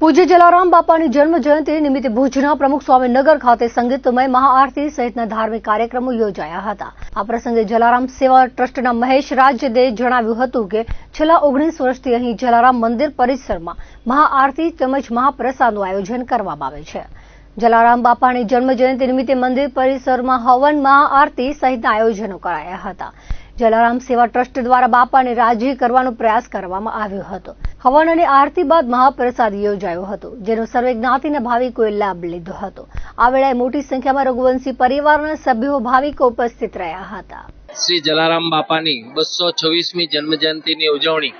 પૂજ્ય જલારામ બાપાની જન્મ જયંતિ નિમિત્તે ભુજના પ્રમુખ સ્વામીનગર ખાતે સંગીતમય મહાઆરતી સહિતના ધાર્મિક કાર્યક્રમો યોજાયા હતા. આ પ્રસંગે જલારામ સેવા ટ્રસ્ટના મહેશ રાજદે જણાવ્યું હતું કે, છેલ્લા ઓગણીસ વર્ષથી અહીં જલારામ મંદિર પરિસરમાં મહાઆરતી તેમજ મહાપ્રસાદનું આયોજન કરવામાં આવે છે. જલારામ બાપાની જન્મ જયંતિ નિમિત્તે મંદિર પરિસરમાં હવન મહાઆરતી સહિતના આયોજનો કરાયા હતા. જલારામ સેવા ટ્રસ્ટ દ્વારા બાપાને રાજી કરવાનો પ્રયાસ કરવામાં આવ્યો હતો. હવન અને આરતી બાદ મહાપ્રસાદ યોજાયો હતો, જેનો સર્વે જ્ઞાતિના ભાવિકોએ લાભ લીધો હતો. આ વેળાએ મોટી સંખ્યામાં રઘુવંશી પરિવારના સભ્યો ભાવિકો ઉપસ્થિત રહ્યા હતા. શ્રી જલારામ બાપાની બસો છવ્વીસમી જન્મજયંતિની ઉજવણી,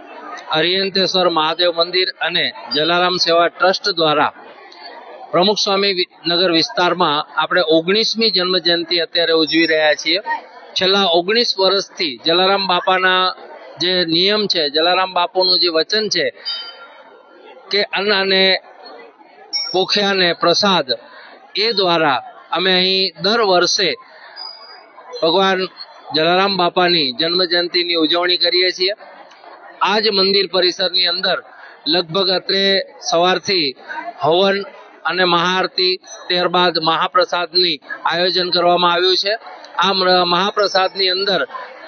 હરિયંતેશ્વર મહાદેવ મંદિર અને જલારામ સેવા ટ્રસ્ટ દ્વારા પ્રમુખ સ્વામી નગર વિસ્તારમાં આપણે ઓગણીસમી જન્મજયંતિ અત્યારે ઉજવી રહ્યા છીએ. છેલ્લા ઓગણીસ વર્ષથી જલારામ બાપાના જે નિયમ છે, જલારામ બાપુનું જે વચન છે, કે અન્ન અને પ્રસાદ, એ દ્વારા અમે અહીં દર વર્ષે ભગવાન જલારામ બાપાની જન્મજયંતિની ઉજવણી કરીએ છીએ. આ જ મંદિર પરિસરની અંદર લગભગ અત્રે સવારથી હવન અને મહાઆરતી, ત્યારબાદ મહાપ્રસાદની આયોજન કરવામાં આવ્યું છે. આ મહાપ્રસાદની અંદર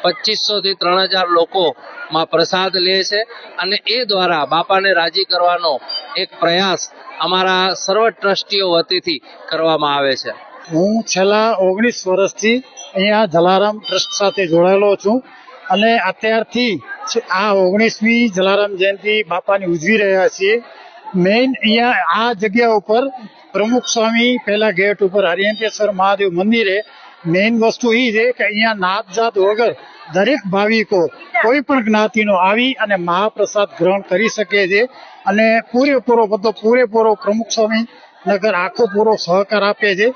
પચીસો થી ત્રણ હજાર લોકો માં પ્રસાદ લે છે અને એ દ્વારા બાપાને રાજી કરવાનો એક પ્રયાસ અમારા સર્વ ટ્રસ્ટીઓ વતીથી કરવામાં આવે છે. હું છેલ્લા ઓગણીસ વર્ષથી અહીંયા જલારામ ટ્રસ્ટ સાથે જોડાયેલો છું અને અત્યારથી આ ઓગણીસમી જલારામ જયંતિ બાપાની ઉજવી રહ્યા છીએ. મેઇન અહીંયા આ જગ્યા ઉપર પ્રમુખ સ્વામી પહેલા ગેટ ઉપર હરિયંતેશ્વર મહાદેવ મંદિરે મેઇન વસ્તુ એ છે કે અહીંયા નાત જાત વગર દરેક ભાવિકો કોઈ પણ જ્ઞાતિનો આવી અને મહાપ્રસાદ ગ્રહણ કરી શકે છે અને પૂરેપૂરો બધો પૂરેપૂરો પ્રમુખ સ્વામી નગર આખો પૂરો સહકાર આપે છે.